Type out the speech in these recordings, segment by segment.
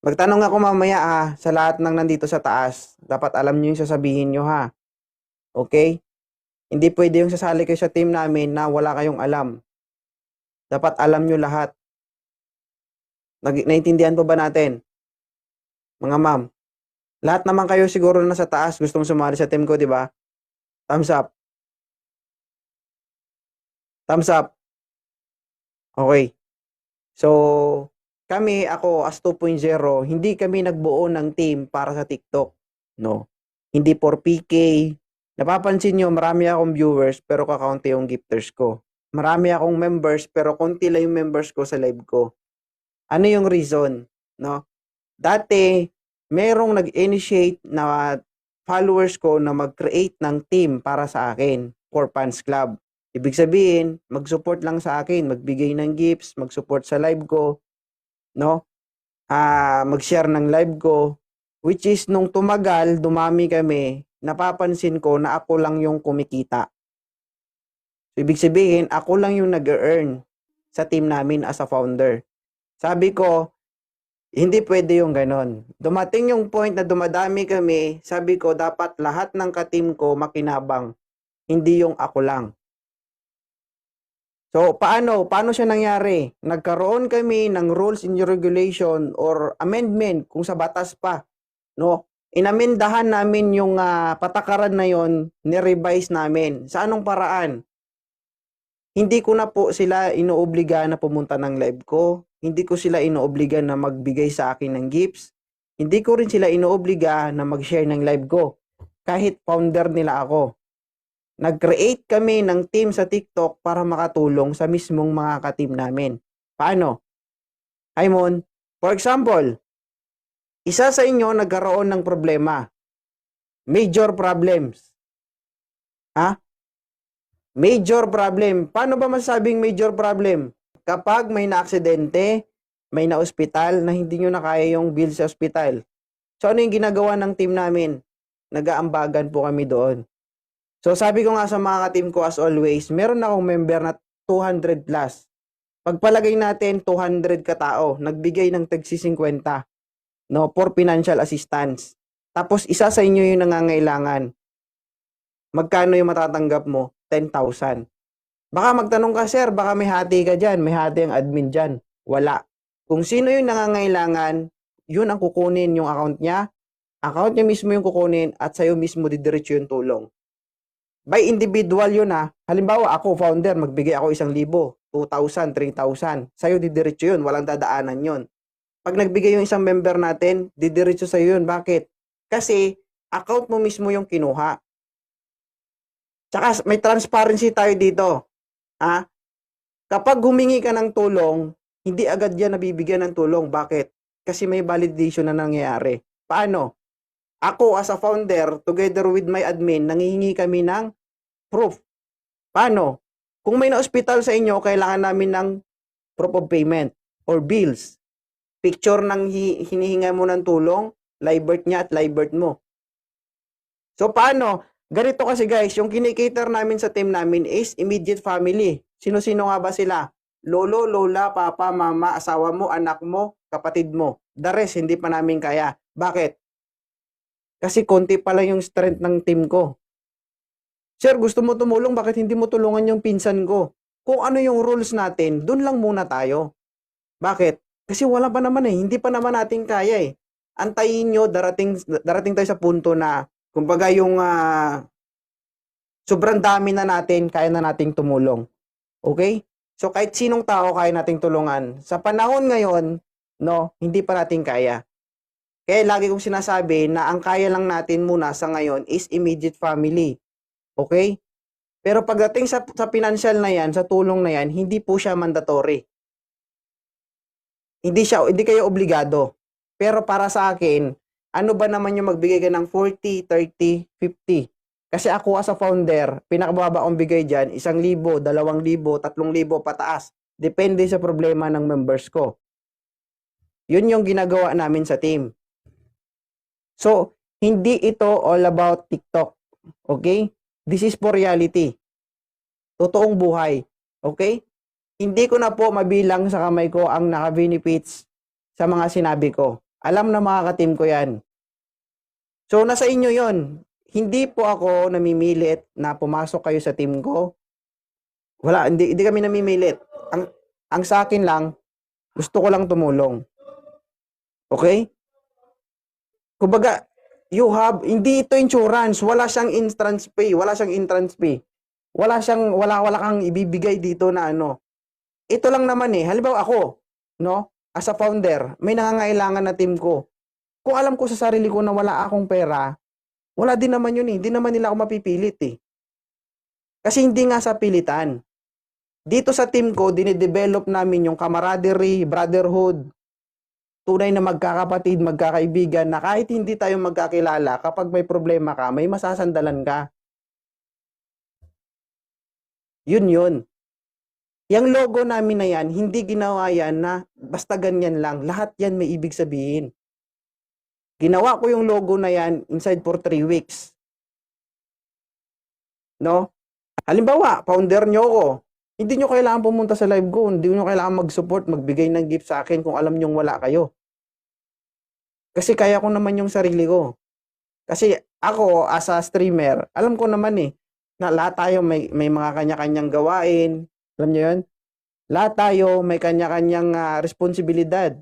Magtanong ako mamaya ah, sa lahat ng nandito sa taas. Dapat alam nyo yung sasabihin nyo ha. Okay? Hindi pwede yung sasali kayo sa team namin na wala kayong alam. Dapat alam nyo lahat. Nag- naintindihan po ba natin? Mga ma'am. Lahat naman kayo siguro na sa taas gustong sumali sa team ko, di ba? Thumbs up. Thumbs up. Okay. So, kami, ako as 2.0, hindi kami nagbuo ng team para sa TikTok. No. Hindi for PK. Napapansin nyo, marami akong viewers pero kakaunti yung gifters ko. Marami akong members pero konti lang yung members ko sa live ko. Ano yung reason? No? Dati, merong nag-initiate na followers ko na mag-create ng team para sa akin for fans club. Ibig sabihin, mag-support lang sa akin, magbigay ng gifts, mag-support sa live ko, no? Ah, mag-share ng live ko, which is nung tumagal, dumami kami, napapansin ko na ako lang yung kumikita. So, ibig sabihin, ako lang yung nag-earn sa team namin as a founder. Sabi ko, hindi pwede yung ganon. Dumating yung point na dumadami kami, sabi ko, dapat lahat ng ka-team ko makinabang, hindi yung ako lang. So, paano? Paano siya nangyari? Nagkaroon kami ng rules and regulation or amendment kung sa batas pa. No? Inamendahan namin yung ah, patakaran na yon, ni-revise namin. Sa anong paraan? Hindi ko na po sila inuobliga na pumunta ng live ko. Hindi ko sila inuobliga na magbigay sa akin ng gifts. Hindi ko rin sila inuobliga na mag-share ng live ko. Kahit founder nila ako nag-create kami ng team sa TikTok para makatulong sa mismong mga ka-team namin. Paano? Aimon, for example, isa sa inyo nagkaroon ng problema. Major problems. Ha? Major problem. Paano ba masabing major problem? Kapag may na-aksidente, may na-ospital na hindi nyo na kaya yung bill sa ospital. So ano yung ginagawa ng team namin? Nagaambagan po kami doon. So sabi ko nga sa mga ka-team ko as always, meron akong member na 200 plus. Pagpalagay natin 200 katao, nagbigay ng tagsi 50 no, for financial assistance. Tapos isa sa inyo yung nangangailangan. Magkano yung matatanggap mo? 10,000. Baka magtanong ka, sir, baka may hati ka dyan, may hati ang admin dyan. Wala. Kung sino yung nangangailangan, yun ang kukunin yung account niya, account niya mismo yung kukunin at sa'yo mismo didiretso yung tulong by individual yun ha. Halimbawa, ako, founder, magbigay ako isang libo, 2,000, 3,000. Sa'yo, didiretso yun. Walang dadaanan yun. Pag nagbigay yung isang member natin, didiretso sa'yo yun. Bakit? Kasi, account mo mismo yung kinuha. Tsaka, may transparency tayo dito. Ha? Kapag humingi ka ng tulong, hindi agad yan nabibigyan ng tulong. Bakit? Kasi may validation na nangyayari. Paano? Ako as a founder, together with my admin, nangihingi kami ng proof. Paano? Kung may na-hospital sa inyo, kailangan namin ng proof of payment or bills. Picture ng hi- hinihinga mo ng tulong, live birth niya at live birth mo. So paano? Ganito kasi guys, yung kinikater namin sa team namin is immediate family. Sino-sino nga ba sila? Lolo, lola, papa, mama, asawa mo, anak mo, kapatid mo. The rest, hindi pa namin kaya. Bakit? Kasi konti pa lang yung strength ng team ko. Sir, gusto mo tumulong, bakit hindi mo tulungan yung pinsan ko? Kung ano yung rules natin, dun lang muna tayo. Bakit? Kasi wala pa naman eh, hindi pa naman natin kaya eh. Antayin nyo, darating, darating tayo sa punto na, kumbaga yung ah, sobrang dami na natin, kaya na nating tumulong. Okay? So kahit sinong tao kaya nating tulungan. Sa panahon ngayon, no, hindi pa natin kaya. Kaya lagi kong sinasabi na ang kaya lang natin muna sa ngayon is immediate family. Okay? Pero pagdating sa, sa financial na yan, sa tulong na yan, hindi po siya mandatory. Hindi siya, hindi kayo obligado. Pero para sa akin, ano ba naman yung magbigay ka ng 40, 30, 50? Kasi ako as a founder, pinakababa kong bigay dyan, isang libo, dalawang libo, tatlong libo, pataas. Depende sa problema ng members ko. Yun yung ginagawa namin sa team. So, hindi ito all about TikTok. Okay? This is for reality. Totoong buhay. Okay? Hindi ko na po mabilang sa kamay ko ang naka-benefits sa mga sinabi ko. Alam na mga ka-team ko yan. So, nasa inyo yon. Hindi po ako namimilit na pumasok kayo sa team ko. Wala, hindi, hindi kami namimilit. Ang, ang sa akin lang, gusto ko lang tumulong. Okay? Kumbaga, you have, hindi ito insurance. Wala siyang entrance pay. Wala siyang entrance fee. Wala siyang, wala, wala kang ibibigay dito na ano. Ito lang naman eh. Halimbawa ako, no? As a founder, may nangangailangan na team ko. Kung alam ko sa sarili ko na wala akong pera, wala din naman yun eh. Hindi naman nila ako mapipilit eh. Kasi hindi nga sa pilitan. Dito sa team ko, dinidevelop namin yung camaraderie, brotherhood, tunay na magkakapatid, magkakaibigan na kahit hindi tayo magkakilala, kapag may problema ka, may masasandalan ka. Yun yun. Yung logo namin na yan, hindi ginawa yan na basta ganyan lang. Lahat yan may ibig sabihin. Ginawa ko yung logo na yan inside for 3 weeks. No? Halimbawa, founder nyo ko. Hindi nyo kailangan pumunta sa live ko. Hindi nyo kailangan mag-support, magbigay ng gift sa akin kung alam nyo wala kayo. Kasi kaya ko naman yung sarili ko. Kasi ako, as a streamer, alam ko naman eh, na lahat tayo may, may mga kanya-kanyang gawain. Alam nyo yun? Lahat tayo may kanya-kanyang ah, responsibilidad.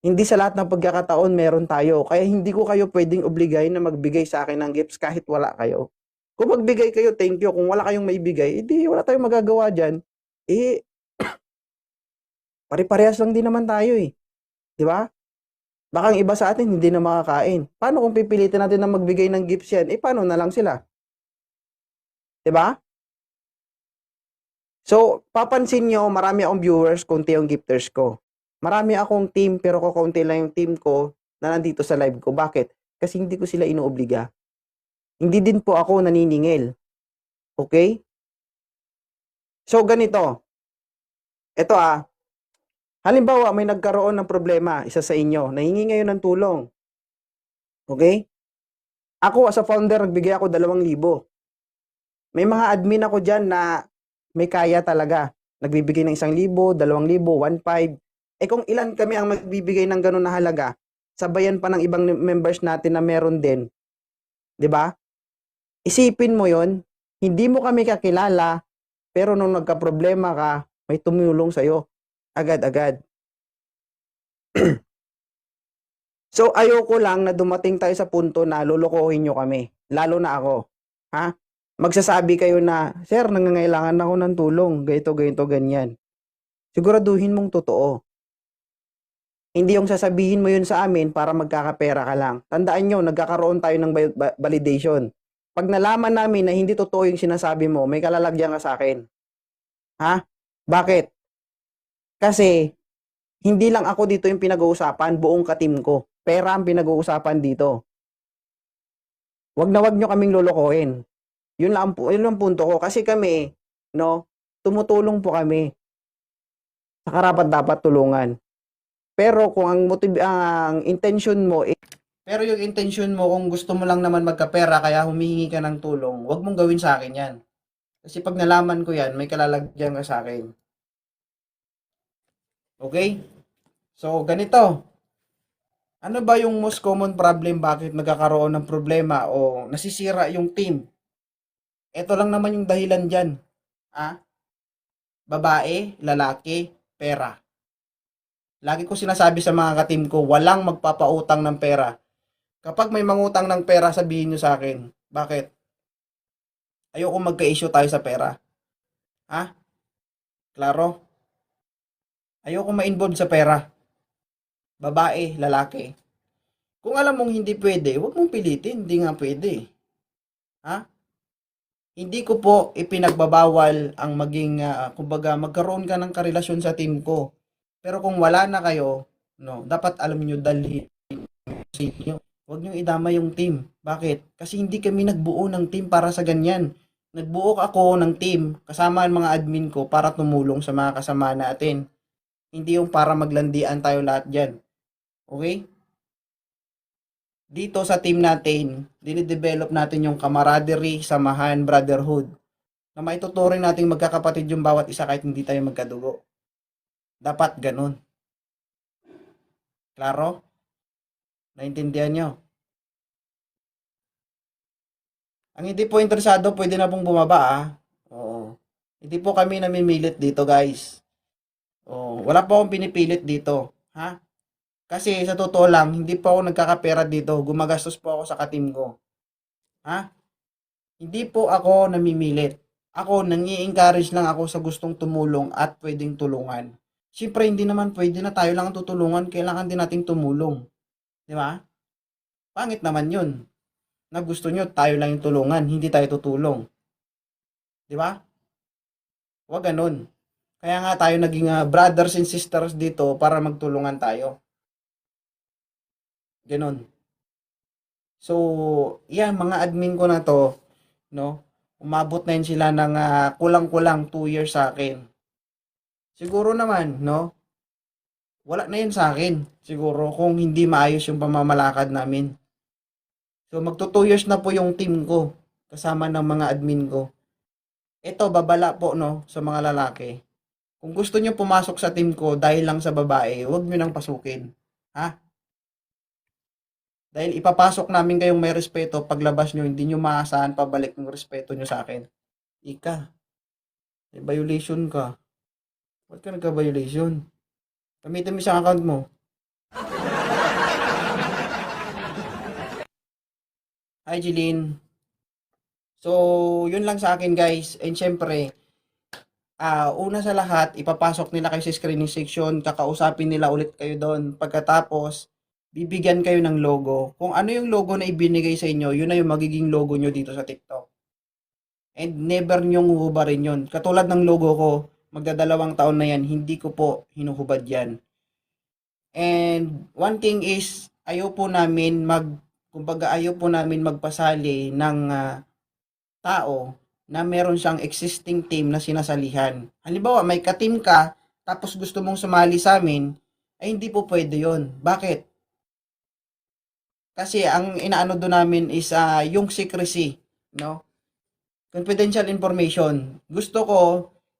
Hindi sa lahat ng pagkakataon meron tayo. Kaya hindi ko kayo pwedeng obligay na magbigay sa akin ng gifts kahit wala kayo. Kung magbigay kayo, thank you. Kung wala kayong maibigay, edi wala tayong magagawa dyan. Eh, pare-parehas lang din naman tayo eh. Di ba? Baka ang iba sa atin hindi na makakain. Paano kung pipilitin natin na magbigay ng gifts yan? Eh, paano na lang sila? Di ba? So, papansin nyo, marami akong viewers, konti yung gifters ko. Marami akong team, pero kukunti lang yung team ko na nandito sa live ko. Bakit? Kasi hindi ko sila inuobliga. Hindi din po ako naniningil. Okay? So, ganito. Ito ah. Halimbawa, may nagkaroon ng problema, isa sa inyo. Nahingi ngayon ng tulong. Okay? Ako, as a founder, nagbigay ako 2,000. May mga admin ako dyan na may kaya talaga. Nagbibigay ng 1,000, 2,000, 1,500. Eh kung ilan kami ang magbibigay ng ganun na halaga, sabayan pa ng ibang members natin na meron din. 'Di ba? Isipin mo 'yon, hindi mo kami kakilala, pero nung nagka-problema ka, may tumulong sa'yo. Agad-agad. so, ayoko lang na dumating tayo sa punto na lulukohin nyo kami. Lalo na ako. Ha? Magsasabi kayo na, Sir, nangangailangan ako ng tulong. Ganito, ganito, ganyan. Siguraduhin mong totoo. Hindi yung sasabihin mo yun sa amin para magkakapera ka lang. Tandaan nyo, nagkakaroon tayo ng validation. Pag nalaman namin na hindi totoo yung sinasabi mo, may kalalagyan ka sa akin. Ha? Bakit? Kasi, hindi lang ako dito yung pinag-uusapan, buong katim ko. Pera ang pinag-uusapan dito. Wag na wag nyo kaming lolokohin. Yun lang, yun lang ang punto ko. Kasi kami, no, tumutulong po kami. Sa karapat dapat tulungan. Pero kung ang motiv ang intention mo eh, pero yung intention mo kung gusto mo lang naman magkapera kaya humihingi ka ng tulong, wag mong gawin sa akin 'yan. Kasi pag nalaman ko 'yan, may kalalagyan ka sa akin. Okay? So, ganito. Ano ba yung most common problem bakit nagkakaroon ng problema o nasisira yung team? Ito lang naman yung dahilan dyan. Ah? Babae, lalaki, pera. Lagi ko sinasabi sa mga katim ko, walang magpapautang ng pera. Kapag may mangutang ng pera, sabihin nyo sa akin. Bakit? Ayoko magka-issue tayo sa pera. Ha? Klaro? Ayoko ma-involve sa pera. Babae, lalaki. Kung alam mong hindi pwede, huwag mong pilitin. Hindi nga pwede. Ha? Hindi ko po ipinagbabawal ang maging, ah, kumbaga, magkaroon ka ng karelasyon sa team ko. Pero kung wala na kayo, no, dapat alam nyo dalhin sa. Huwag nyo idama yung team. Bakit? Kasi hindi kami nagbuo ng team para sa ganyan. Nagbuo ako ng team kasama ang mga admin ko para tumulong sa mga kasama natin. Hindi yung para maglandian tayo lahat dyan. Okay? Dito sa team natin, dinidevelop natin yung camaraderie, samahan, brotherhood. Na maituturing natin magkakapatid yung bawat isa kahit hindi tayo magkadugo. Dapat ganun. Klaro? Naintindihan nyo? Ang hindi po interesado, pwede na pong bumaba ah. Oo. Hindi po kami namimilit dito guys. Oo. Wala po akong pinipilit dito. Ha? Kasi sa totoo lang, hindi po ako nagkakapera dito. Gumagastos po ako sa katim ko. Ha? Hindi po ako namimilit. Ako, nangi-encourage lang ako sa gustong tumulong at pwedeng tulungan. Siyempre, hindi naman pwede na tayo lang ang tutulungan. Kailangan din nating tumulong. Di ba? Pangit naman yun. Na gusto nyo, tayo lang yung tulungan. Hindi tayo tutulong. Di ba? Huwag ganun. Kaya nga tayo naging ah, brothers and sisters dito para magtulungan tayo. Ganon. So, yan, mga admin ko na to, no? Umabot na yun sila ng ah, kulang-kulang 2 years sa akin. Siguro naman, no? Wala na yun sa akin. Siguro, kung hindi maayos yung pamamalakad namin. So, magto 2 years na po yung team ko. Kasama ng mga admin ko. Ito, babala po, no? Sa mga lalaki. Kung gusto nyo pumasok sa team ko dahil lang sa babae, huwag nyo nang pasukin. Ha? Dahil ipapasok namin kayong may respeto, paglabas nyo, hindi nyo maasahan pabalik yung respeto nyo sa akin. Ika, may violation ka. Ba't ka nagka-violation? Gamitin mo isang account mo. Hi, Jeline. So, yun lang sa akin, guys. And syempre, ah una sa lahat, ipapasok nila kayo sa screening section, kakausapin nila ulit kayo doon. Pagkatapos, bibigyan kayo ng logo. Kung ano yung logo na ibinigay sa inyo, yun na yung magiging logo nyo dito sa TikTok. And never nyong huhubarin yun. Katulad ng logo ko, magdadalawang taon na yan, hindi ko po hinuhubad yan. And one thing is, ayaw po namin mag, kumbaga ayaw po namin magpasali ng ah, tao na meron siyang existing team na sinasalihan. Halimbawa, may ka-team ka, tapos gusto mong sumali sa amin, ay hindi po pwede yon. Bakit? Kasi ang inaano doon namin is ah, yung secrecy, no? Confidential information. Gusto ko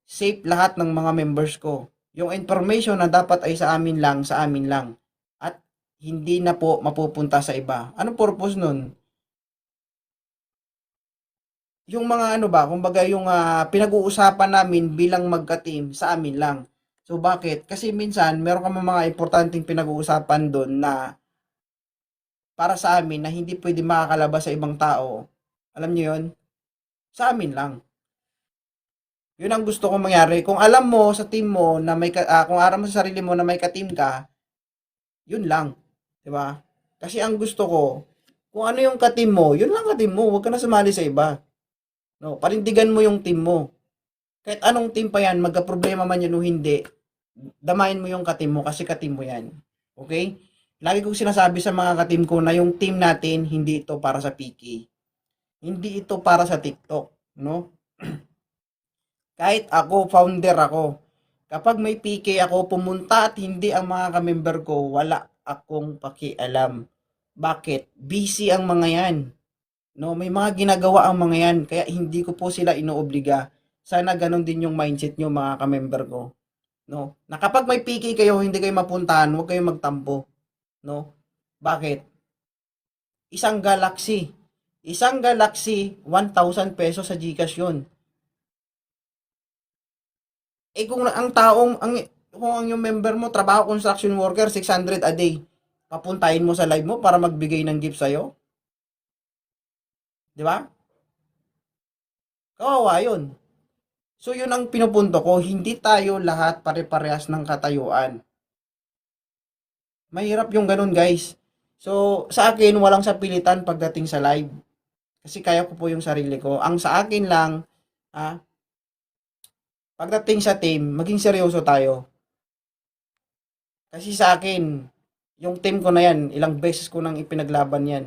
safe lahat ng mga members ko. Yung information na dapat ay sa amin lang, sa amin lang. At hindi na po mapupunta sa iba. Anong purpose nun? Yung mga ano ba, kumbaga yung ah, pinag-uusapan namin bilang magka-team sa amin lang. So bakit? Kasi minsan meron ka mga importanteng pinag-uusapan doon na para sa amin na hindi pwede makakalabas sa ibang tao. Alam niyo 'yon? Sa amin lang. Yun ang gusto kong mangyari. Kung alam mo sa team mo na may ka- ah, kung alam mo sa sarili mo na may ka-team ka, yun lang. 'Di ba? Kasi ang gusto ko, kung ano yung ka-team mo, yun lang ka-team mo. Huwag ka na sumali sa iba. No, panindigan mo yung team mo. Kahit anong team pa yan, magka-problema man yan o hindi, damayin mo yung ka-team mo kasi ka-team mo yan. Okay? Lagi kong sinasabi sa mga ka-team ko na yung team natin, hindi ito para sa PK. Hindi ito para sa TikTok. No? Kahit ako, founder ako, kapag may PK ako pumunta at hindi ang mga ka-member ko, wala akong pakialam. Bakit? Busy ang mga yan. No, may mga ginagawa ang mga yan, kaya hindi ko po sila inoobliga. Sana ganon din yung mindset nyo mga ka-member ko. No, na kapag may PK kayo, hindi kayo mapuntahan, huwag kayong magtampo. No, bakit? Isang galaxy. Isang galaxy, 1,000 pesos sa Gcash yun. Eh kung ang taong, ang, kung ang yung member mo, trabaho construction worker, 600 a day, papuntahin mo sa live mo para magbigay ng gift sa'yo? Di ba? Kawawa yun. So yun ang pinupunto ko, hindi tayo lahat pare-parehas ng katayuan. Mahirap yung ganun guys. So sa akin, walang sapilitan pagdating sa live. Kasi kaya ko po yung sarili ko. Ang sa akin lang, ah, pagdating sa team, maging seryoso tayo. Kasi sa akin, yung team ko na yan, ilang beses ko nang ipinaglaban yan.